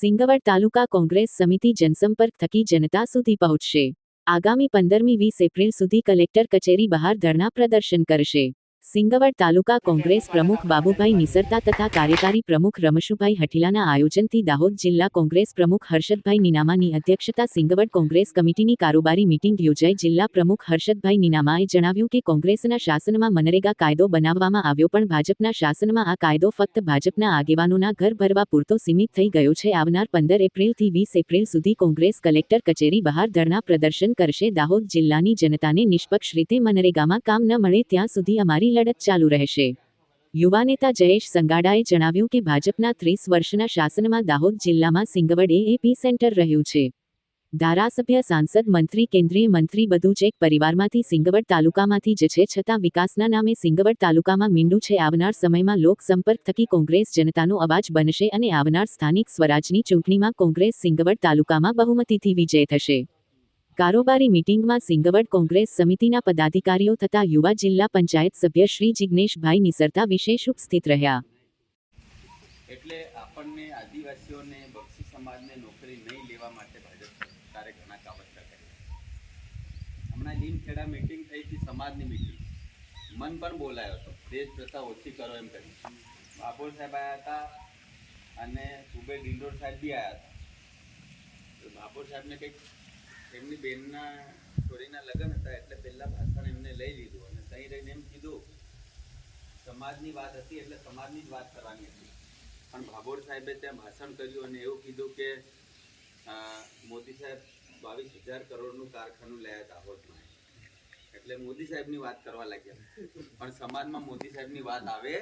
સિંગવડ તાલુકા કોંગ્રેસ સમિતિ જનસંપર્ક થકી જનતા સુધી પહોંચશે. આગામી પંદરમી વીસ એપ્રિલ સુધી કલેક્ટર કચેરી બહાર ધરણા પ્રદર્શન કરશે. સિંગવડ તાલુકા કોંગ્રેસ પ્રમુખ બાબુભાઈ નિસરતા તથા કાર્યકારી પ્રમુખ રમશુભાઈ હઠીલાના આયોજનથી દાહોદ જિલ્લા કોંગ્રેસ પ્રમુખ હર્ષદભાઈ નિનામાની અધ્યક્ષતા સિંગવડ કોંગ્રેસ કમિટીની કારોબારી મિટિંગ યોજાઈ. જિલ્લા પ્રમુખ હર્ષદભાઈ નિનામાએ જણાવ્યું કે કોંગ્રેસના શાસનમાં મનરેગા કાયદો બનાવવામાં આવ્યો પણ ભાજપના શાસનમાં આ કાયદો ફક્ત ભાજપના આગેવાનોના ઘર ભરવા પૂરતો સીમિત થઈ ગયો છે. આવનાર પંદર એપ્રિલથી વીસ એપ્રિલ સુધી કોંગ્રેસ કલેક્ટર કચેરી બહાર ધરણા પ્રદર્શન કરશે. દાહોદ જિલ્લાની જનતાને નિષ્પક્ષ રીતે મનરેગામાં કામ ન મળે ત્યાં સુધી અમારી લડત ચાલુ રહેશે. યુવા નેતા જયેશ સંગાડાએ જણાવ્યું કે ભાજપના ત્રીસ વર્ષના શાસનમાં દાહોદ જિલ્લામાં સિંગવડ એ પી સેન્ટર રહ્યું છે. ધારાસભ્ય, સાંસદ, મંત્રી, કેન્દ્રીય મંત્રી બધું જ એક પરિવારમાંથી સિંગવડ તાલુકામાંથી જ છે છતાં વિકાસના નામે સિંગવડ તાલુકામાં મીંડું છે. આવનાર સમયમાં લોકસંપર્ક થકી કોંગ્રેસ જનતાનો અવાજ બનશે અને આવનાર સ્થાનિક સ્વરાજની ચૂંટણીમાં કોંગ્રેસ સિંગવડ તાલુકામાં બહુમતીથી વિજય થશે. કારોબારી મીટિંગમાં સિંગવડ કોંગ્રેસ સમિતિના પદાધિકારીઓ તથા યુવા જિલ્લા પંચાયત સભ્ય શ્રી જિજ્ઞેશભાઈ નિસરતા વિશેષ ઉપસ્થિત રહ્યા. એટલે આપણને આદિવાસીઓને બક્ષી સમાજને નોકરી નહીં લેવા માટે ભાજપ સરકારે ઘણા કાવતરા કર્યા. હમણાં લીમખેડા મીટિંગ થઈ હતી, સમાજની મીટિંગ. મન પણ બોલાયો હતો. દેશ પ્રથા ઓછી કરો એમ કરી. બાપોર સાહેબ આવ્યા હતા અને સુબે ડિંડોર સાહેબ બી આવ્યા હતા. બાપોર સાહેબને કંઈક એમની બેનના છોરીના લગ્ન હતા એટલે પહેલાં ભાષણ એમને લઈ લીધું અને ત્યાં રહીને એમ કીધું, સમાજની વાત હતી એટલે સમાજની જ વાત કરવાની હતી. પણ ભાભોર સાહેબે ત્યાં ભાષણ કર્યું અને એવું કીધું કે મોદી સાહેબ બાવીસ હજાર કરોડનું કારખાનું લયા દાહોદમાં. એટલે મોદી સાહેબની વાત કરવા લાગ્યા. પણ સમાજમાં મોદી સાહેબની વાત આવે